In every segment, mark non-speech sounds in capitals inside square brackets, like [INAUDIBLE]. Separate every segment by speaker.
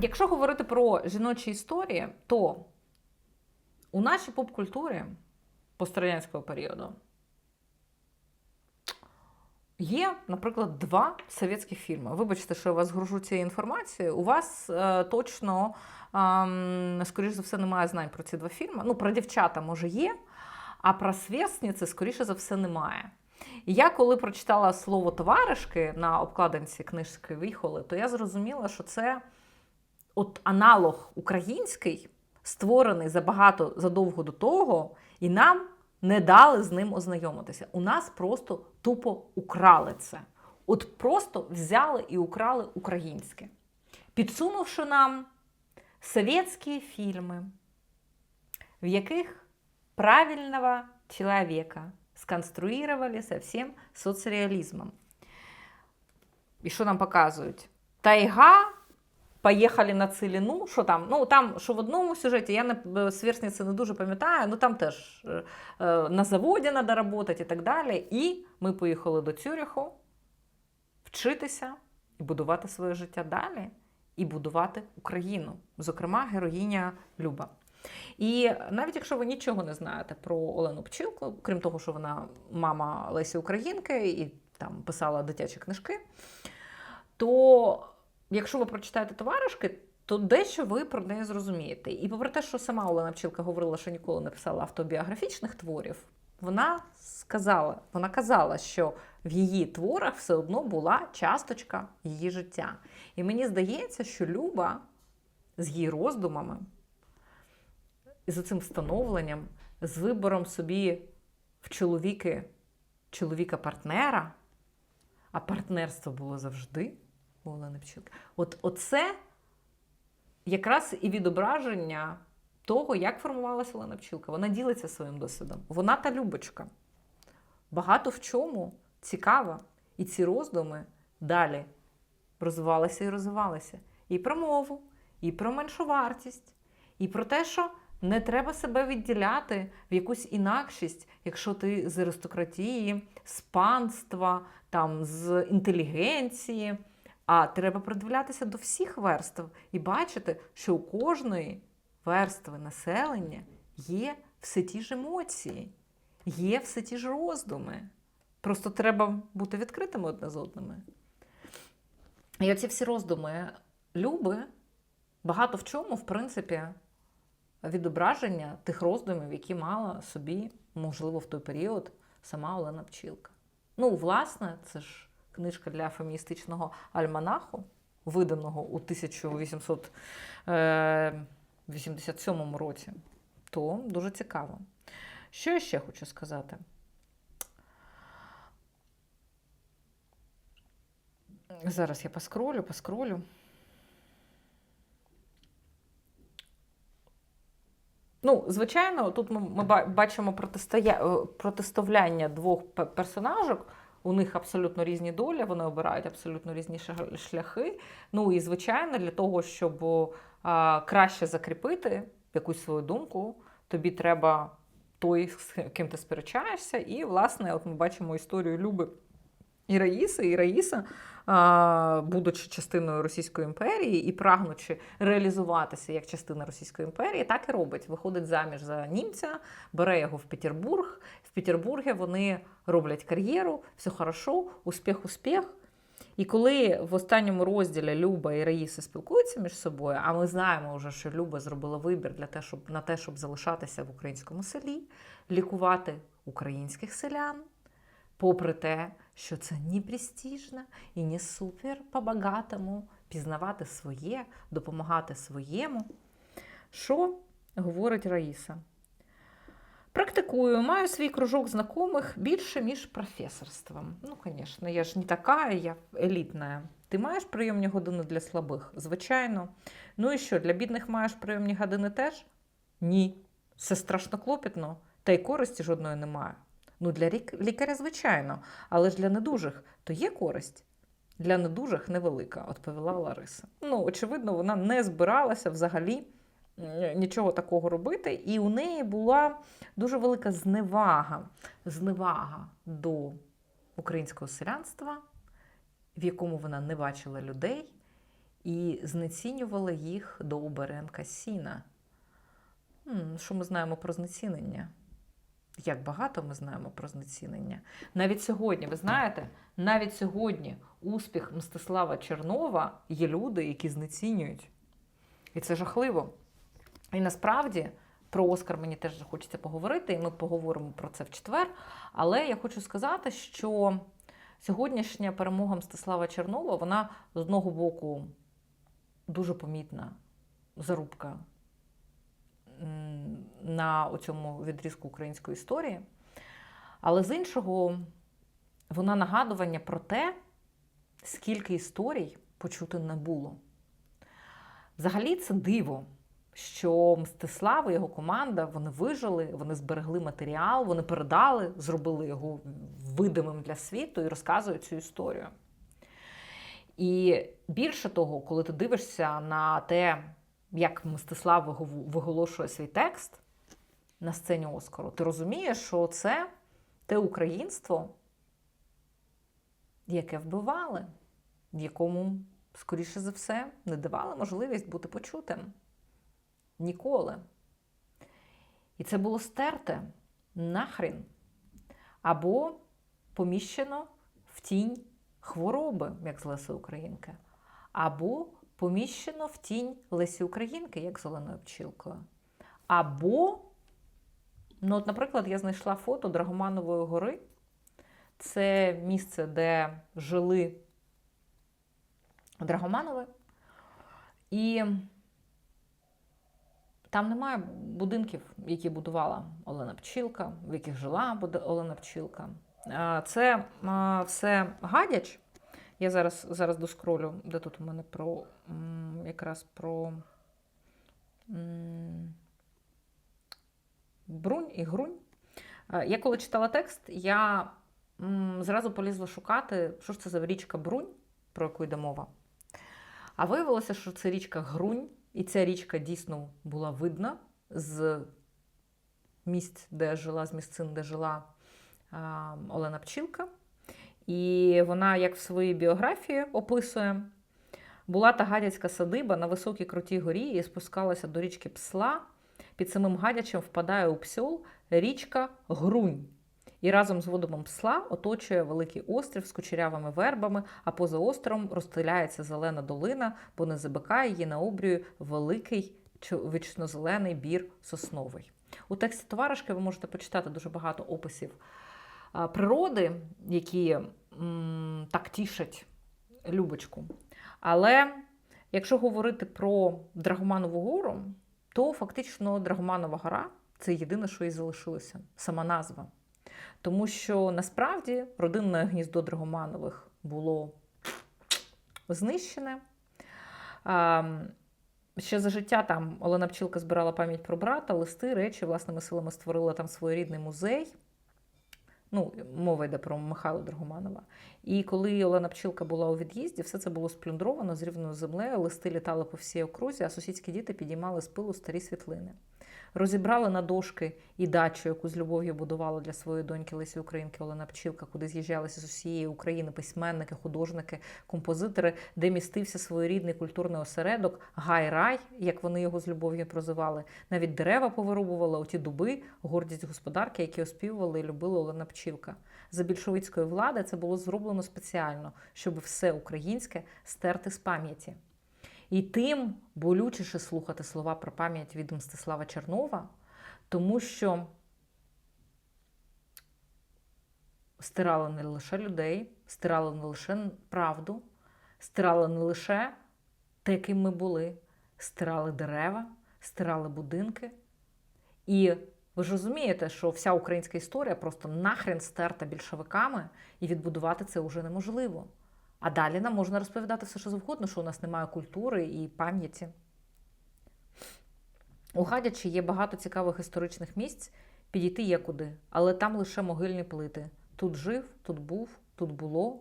Speaker 1: Якщо говорити про жіночі історії, то у нашій поп-культурі пострадянського періоду є, наприклад, два совєтських фільми. Вибачте, що я вас гружу цією інформацією. У вас е, точно, ем, скоріш за все, немає знань про ці два фільми. Ну, про дівчата, може, є, а про сверстниці, скоріше за все, немає. Я, коли прочитала слово товаришки на обкладинці книжки Віхоли, то я зрозуміла, що це от аналог український, створений забагато задовго до того, і нам не дали з ним ознайомитися. У нас просто тупо украли це. От просто взяли і украли українське, підсунувши нам совєтські фільми, в яких правильного чоловіка сконструировали со всім соцреалізмом. І що нам показують? Тайга поїхали на Целіну, що там? Ну там, що в одному сюжеті, я не сверстниці не дуже пам'ятаю, ну там теж е, е, на заводі треба працювати і так далі. І ми поїхали до Цюріху вчитися і будувати своє життя далі, і будувати Україну, зокрема, героїня Люба. І навіть якщо ви нічого не знаєте про Олену Пчілку, крім того, що вона мама Лесі Українки і там писала дитячі книжки, то якщо ви прочитаєте товаришки, то дещо ви про неї зрозумієте. І попри те, що сама Олена Пчілка говорила, що ніколи не писала автобіографічних творів, вона сказала, вона казала, що в її творах все одно була часточка її життя. І мені здається, що Люба з її роздумами, з цим встановленням, з вибором собі в чоловіки чоловіка-партнера, а партнерство було завжди Олени Пчілки. От оце якраз і відображення того, як формувалася Олена Пчілка. Вона ділиться своїм досвідом. Вона та любочка. Багато в чому цікава. І ці роздуми далі розвивалися і розвивалися. І про мову, і про меншовартість, і про те, що не треба себе відділяти в якусь інакшість, якщо ти з аристократії, з панства, там, з інтелігенції. А треба придивлятися до всіх верств і бачити, що у кожної верстви населення є все ті ж емоції, є все ті ж роздуми. Просто треба бути відкритими одне з одними. І оці всі роздуми люби багато в чому, в принципі, відображення тих роздумів, які мала собі, можливо, в той період сама Олена Пчілка. Ну, власне, це ж книжка для феміністичного альманаху, виданого у 1887 році, то дуже цікаво. Що я ще хочу сказати? Зараз я поскролю, поскролю. Ну, звичайно, тут ми, бачимо протистоя... протиставляння двох персонажок. У них абсолютно різні долі, вони обирають абсолютно різні шляхи. Ну і звичайно, для того, щоб а, краще закріпити якусь свою думку, тобі треба той, з ким ти сперечаєшся. І, власне, от ми бачимо історію Люби і Раїси. І Раїса, будучи частиною Російської імперії і прагнучи реалізуватися як частина Російської імперії, так і робить. Виходить заміж за німця, бере його в Петербург. В Петербургі вони роблять кар'єру, все хорошо, успіх, успіх. І коли в останньому розділі Люба і Раїса спілкуються між собою, а ми знаємо вже, що Люба зробила вибір для те, щоб, на те, щоб залишатися в українському селі, лікувати українських селян, попри те, що це не престижно і не супер по-багатому, пізнавати своє, допомагати своєму. Що говорить Раїса? Практикую, маю свій кружок знайомих більше, ніж професорством. Ну, звісно, я ж не така, я елітна. Ти маєш прийомні години для слабих? Звичайно. Ну і що, для бідних маєш прийомні години теж? Ні. Це страшно клопітно, та й користі жодної немає. Ну, для лікаря, звичайно, але ж для недужих то є користь. Для недужих невелика, відповіла Лариса. Ну, очевидно, вона не збиралася взагалі нічого такого робити. І у неї була дуже велика зневага, зневага до українського селянства, в якому вона не бачила людей, і знецінювали їх до оберемка сіна. Що ми знаємо про знецінення? Як багато ми знаємо про знецінення. Навіть сьогодні, ви знаєте, навіть сьогодні успіх Мстислава Чернова є люди, які знецінюють. І це жахливо. І насправді про Оскар мені теж хочеться поговорити, і ми поговоримо про це в четвер. Але я хочу сказати, що сьогоднішня перемога Мстислава Чернова, вона з одного боку дуже помітна зарубка на цьому відрізку української історії. Але з іншого, вона нагадування про те, скільки історій почути не було. Взагалі, це диво, що Мстислав і його команда вони вижили, вони зберегли матеріал, вони передали, зробили його видимим для світу і розказують цю історію. І більше того, коли ти дивишся на те, як Мстислав виголошує свій текст на сцені Оскару, ти розумієш, що це те українство, яке вбивали, в якому, скоріше за все, не давали можливість бути почутим. Ніколи. І це було стерте нахрін. Або поміщено в тінь хвороби, як з Леси Українки, або поміщено в тінь Лесі Українки, як з Оленою Пчілкою. Або, ну, от, наприклад, я знайшла фото Драгоманової гори. Це місце, де жили Драгоманови. І там немає будинків, які будувала Олена Пчілка, в яких жила Олена Пчілка. Це все гадяч. Я зараз, зараз доскролю, де тут у мене про якраз про брунь і грунь. Я коли читала текст, я зразу полізла шукати, що ж це за річка Брунь, про яку йде мова. А виявилося, що це річка Грунь, і ця річка дійсно була видна з місць, де жила, з місцин, де жила Олена Пчілка. І вона, як в своїй біографії описує, була та гадяцька садиба на високій крутій горі і спускалася до річки Псла. Під самим гадячем впадає у псьол річка Грунь. І разом з водомом псла оточує великий острів з кучерявими вербами, а поза островом розстеляється зелена долина, бо не забикає її на обрію великий вічнозелений бір сосновий. У тексті товаришки ви можете почитати дуже багато описів природи, які так тішать Любочку. Але якщо говорити про Драгоманову гору, то фактично Драгоманова гора це єдине, що їй залишилося, сама назва. Тому що насправді родинне гніздо Драгоманових було знищене. Ще за життя там Олена Пчілка збирала пам'ять про брата, листи, речі, власними силами створила там своєрідний музей. Ну, мова йде про Михайла Драгоманова. І коли Олена Пчілка була у від'їзді, все це було сплюндровано з рівною землею, листи літали по всій окрузі, а сусідські діти підіймали з пилу старі світлини. Розібрали на дошки і дачу, яку з любов'ю будувала для своєї доньки Лесі Українки Олена Пчілка, куди з'їжджалися з усієї України письменники, художники, композитори, де містився своєрідний культурний осередок, гай-рай, як вони його з любов'ю прозивали. Навіть дерева повирубували, оті дуби, гордість господарки, які оспівували і любили Олена Пчілка. За більшовицької влади це було зроблено спеціально, щоб все українське стерти з пам'яті. І тим болючіше слухати слова про пам'ять від Мстислава Чернова, тому що стирали не лише людей, стирали не лише правду, стирали не лише те, ким ми були, стирали дерева, стирали будинки. І ви ж розумієте, що вся українська історія просто нахрен стерта більшовиками, і відбудувати це вже неможливо. А далі нам можна розповідати все, що завгодно, що у нас немає культури і пам'яті. У Гадячі є багато цікавих історичних місць, підійти є куди, але там лише могильні плити. Тут жив, тут був, тут було.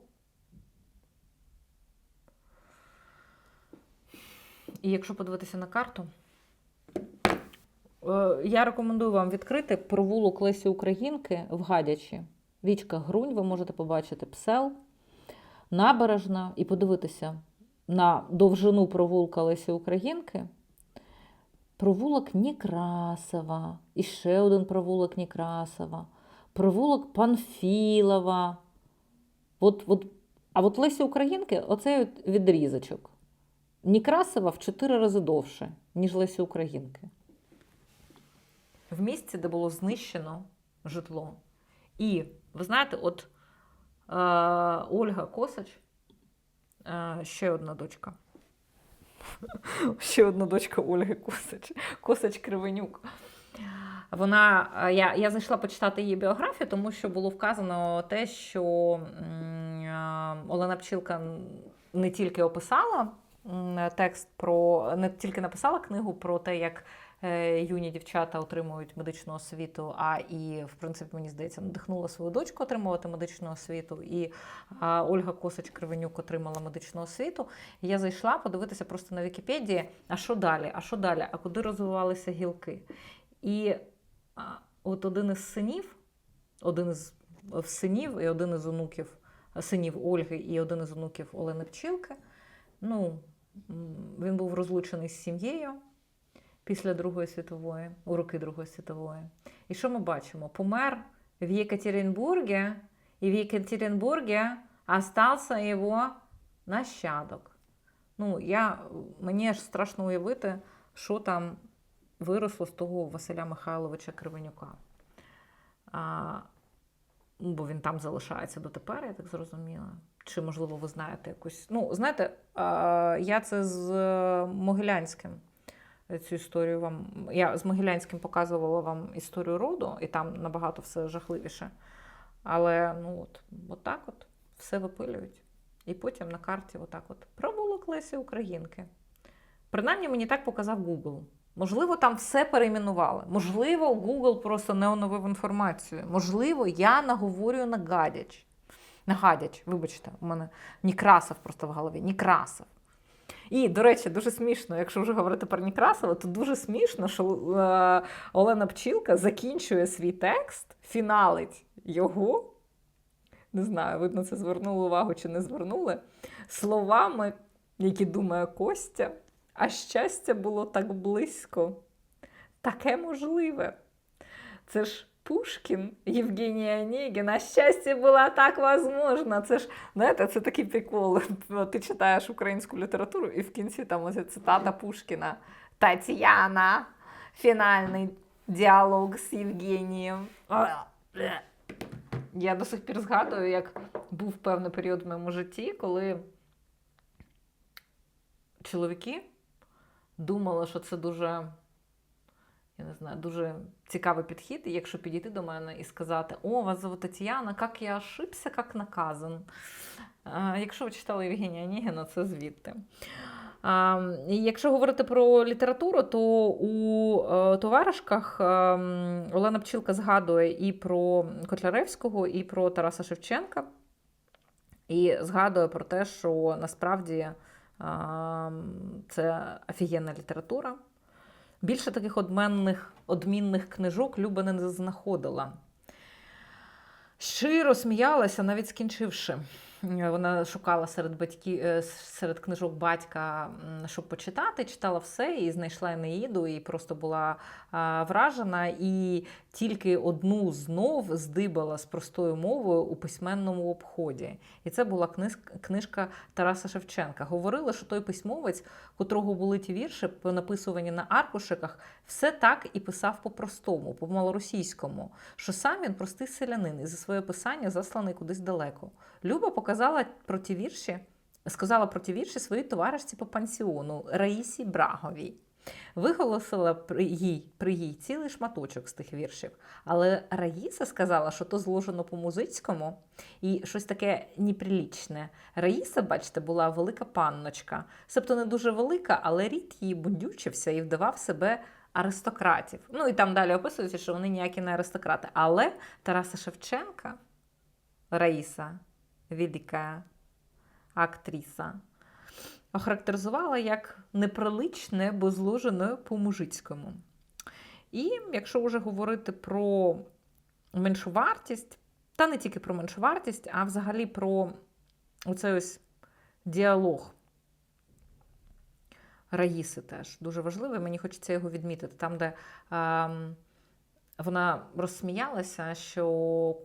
Speaker 1: І якщо подивитися на карту, е, я рекомендую вам відкрити провулок Лесі Українки в Гадячі. Річка Грунь, ви можете побачити псел набережна і подивитися, на довжину провулка Лесі Українки провулок Некрасова, і ще один провулок Некрасова, провулок Панфілова. От, от, а от Лесі Українки оцей от відрізочок. Некрасова в чотири рази довше, ніж Лесі Українки. В місці, де було знищено житло. І ви знаєте, от Ольга Косач, е, ще одна дочка. Ще одна дочка Ольги Косач, Косач Кривенюк. Вона, е, я, я зайшла почитати її біографію, тому що було вказано те, що е, Олена Пчілка не тільки описала текст про не тільки написала книгу про те, як е, юні дівчата отримують медичну освіту, а і, в принципі, мені здається, надихнула свою дочку отримувати медичну освіту. І Ольга Косач Кривенюк отримала медичну освіту. Я зайшла подивитися просто на Вікіпедії, а що далі? А що далі? А куди розвивалися гілки? І от один із синів, один із синів і один із онуків синів Ольги і один із онуків Олени Пчілки. Ну, він був розлучений з сім'єю після Другої світової, у роки Другої світової. І що ми бачимо? Помер в Єкатеринбургі, і в Єкатеринбургі остався його нащадок. Ну, я, мені аж страшно уявити, що там виросло з того Василя Михайловича Кривенюка. А, ну, бо він там залишається дотепер, я так зрозуміла. Чи, можливо, ви знаєте якусь. Ну, знаєте, я це з е, Могилянським цю історію вам. Я з Могилянським показувала вам історію роду, і там набагато все жахливіше. Але ну от, от от все випилюють. І потім на карті отак от провулок Лесі Українки. Принаймні мені так показав Google. Можливо, там все перейменували. Можливо, Google просто не оновив інформацію. Можливо, я наговорюю на гадяч. На гадяч, вибачте, у мене Некрасов просто в голові. Некрасов. І, до речі, дуже смішно, якщо вже говорити про Некрасова, то дуже смішно, що е, Олена Пчілка закінчує свій текст, фіналить його. Не знаю, видно, це звернули увагу чи не звернули. Словами, які думає Костя, а щастя було так близько. Таке можливе. Це ж Пушкін, Євгеній Онегін, а щастя було так возможно. Це ж, знаєте, це такий прикол. [LAUGHS] Ти читаєш українську літературу, і в кінці там ось цитата Пушкіна. Тетяна. Фінальний діалог з Євгенієм. Я до сих пір згадую, як був певний період в моєму житті, коли чоловіки думали, що це дуже, я не знаю, дуже цікавий підхід, якщо підійти до мене і сказати, о, вас зовут Тетяна, як я ошибся, як наказан. Якщо ви читали Євгенія Онегіна, це звідти. Якщо говорити про літературу, то у е, товаришках е, Олена Пчілка згадує і про Котляревського, і про Тараса Шевченка, і згадує про те, що насправді е, це офігенна література. Більше таких одменних, одмінних книжок Люба не знаходила. Щиро сміялася, навіть скінчивши. Вона шукала серед батьків, серед книжок батька, щоб почитати, читала все і знайшла Енеїду, і просто була вражена. І тільки одну знов здибала з простою мовою у письменному обході. І це була книжка Тараса Шевченка. Говорила, що той письмовець, котрого були ті вірші, написувані на аркушиках, все так і писав по-простому, по малоросійському, що сам він простий селянин і за своє писання засланий кудись далеко. Люба показала про ті вірші, сказала про ті вірші своїй товаришці по пансіону Раїсі Браговій. Виголосила при їй, при їй цілий шматочок з тих віршів. Але Раїса сказала, що то зложено по-музицькому і щось таке неприлічне. Раїса, бачите, була велика панночка, себто не дуже велика, але рід її бундючився і вдавав себе аристократів. Ну і там далі описується, що вони ніякі не аристократи. Але Тараса Шевченка, Раїса, велика актриса, охарактеризувала як неприличне, бо зложене по-мужицькому. І якщо вже говорити про меншу вартість, та не тільки про меншу вартість, а взагалі про оцей ось діалог Раїси теж дуже важливе. Мені хочеться його відмітити. Там, де ем, вона розсміялася, що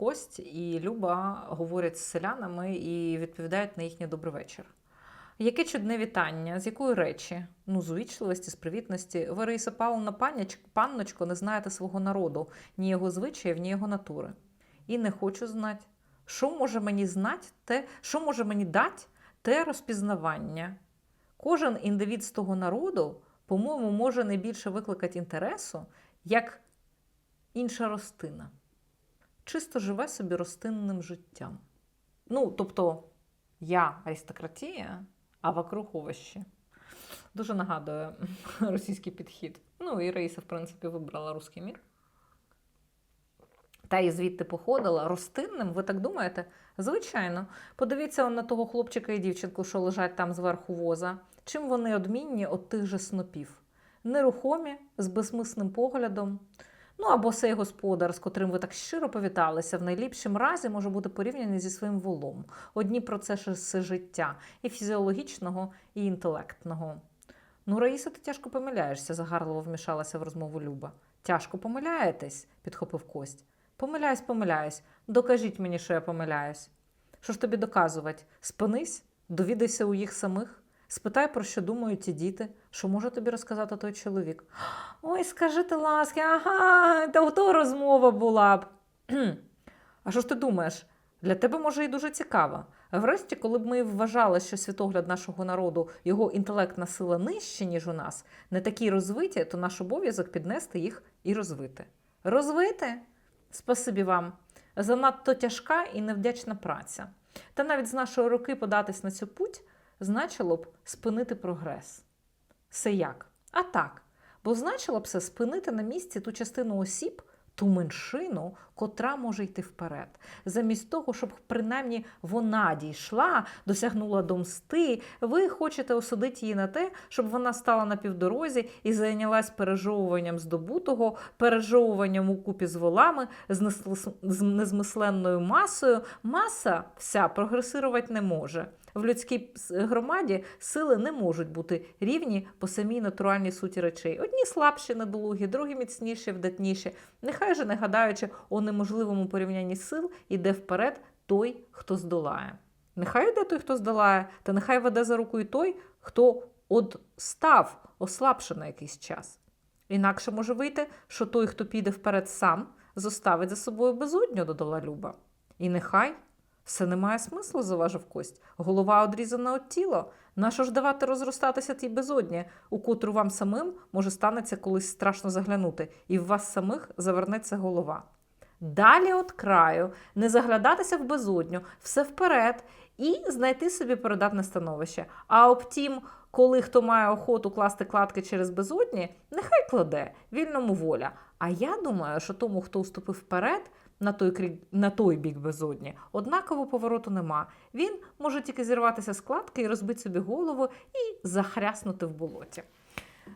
Speaker 1: Кость і Люба говорять з селянами і відповідають на їхнє добрий вечір. Яке чудне вітання, з якої речі? Ну, з увічливості, з привітності. Ви, Раїса Павловна, панночко, не знаєте свого народу, ні його звичаїв, ні його натури. І не хочу знати. Що може мені знати, те, що може мені дати, те розпізнавання. Кожен індивід з того народу, по-моєму, може не більше викликати інтересу, як інша ростина. Чисто живе собі ростинним життям. Ну, тобто, я аристократія, а вокруг овощі. Дуже нагадує [LAUGHS] російський підхід. Ну, і Раїса, в принципі, вибрала русський мір. Та і звідти походила ростинним, ви так думаєте? Звичайно. Подивіться на того хлопчика і дівчинку, що лежать там зверху воза. Чим вони одмінні від тих же снопів? Нерухомі, з безсмисним поглядом. Ну або сей господар, з котрим ви так щиро повіталися, в найліпшім разі може бути порівняний зі своїм волом. Одні процеси життя і фізіологічного, і інтелектного. Ну, Раїса, ти тяжко помиляєшся, загарливо вмішалася в розмову Люба. Тяжко помиляєтесь, підхопив кость. Помиляюсь, помиляюсь. Докажіть мені, що я помиляюсь. Що ж тобі доказувати? Спинись, довідайся у їх самих, спитай, про що думають ті діти, що може тобі розказати той чоловік. Ой, скажи ти ласки, ага, та ото розмова була б. А що ж ти думаєш? Для тебе може і дуже цікаво. Врешті, коли б ми вважали, що світогляд нашого народу, його інтелектна сила нижче, ніж у нас, не такі розвиті, то наш обов'язок піднести їх і розвити. Розвити? Спасибі вам. Занадто тяжка і невдячна праця. Та навіть з нашої руки податись на цю путь значило б спинити прогрес. Це як? А так, бо значило б це спинити на місці ту частину осіб, ту меншину, котра може йти вперед, замість того, щоб принаймні вона дійшла, досягнула до мсти, ви хочете осудити її на те, щоб вона стала на півдорозі і зайнялась пережовуванням здобутого, пережовуванням у купі з волами, з, незмисленною масою. Маса вся прогресувати не може. В людській громаді сили не можуть бути рівні по самій натуральній суті речей. Одні слабші, недолугі, другі міцніші, вдатніші. Нехай же не гадаючи о неможливому порівнянні сил, іде вперед той, хто здолає. Нехай йде той, хто здолає, та нехай веде за руку і той, хто став ослабше на якийсь час. Інакше може вийти, що той, хто піде вперед сам, зоставить за собою безодню, додала Люба. І нехай все не має смислу, заважив кость. Голова одрізана від тіла. Нащо ж давати розростатися тій безодні, у котру вам самим може станеться колись страшно заглянути, і в вас самих завернеться голова. Далі от краю, не заглядатися в безодню, все вперед і знайти собі передатне становище. А обтім, коли хто має охоту класти кладки через безодні, нехай кладе, вільному воля. А я думаю, що тому, хто вступив вперед, на той, на той бік безодні, однаково повороту нема. Він може тільки зірватися з кладки і розбити собі голову і захряснути в болоті.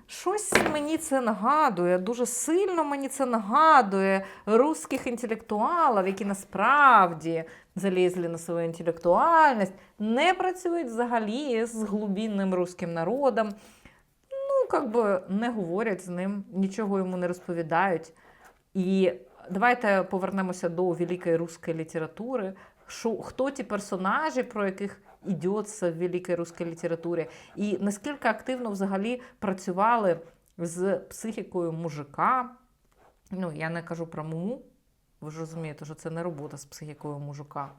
Speaker 1: Щось мені це нагадує, дуже сильно мені це нагадує русських інтелектуалів, які насправді залізли на свою інтелектуальність, не працюють взагалі з глубинним руським народом. Ну, как би не говорять з ним, нічого йому не розповідають. І давайте повернемося до великої руської літератури. Хто ті персонажі, про яких йдеться в великій русській літературі, і наскільки активно взагалі працювали з психікою мужика. Ну, я не кажу про муму. Ви ж розумієте, що це не робота з психікою мужика.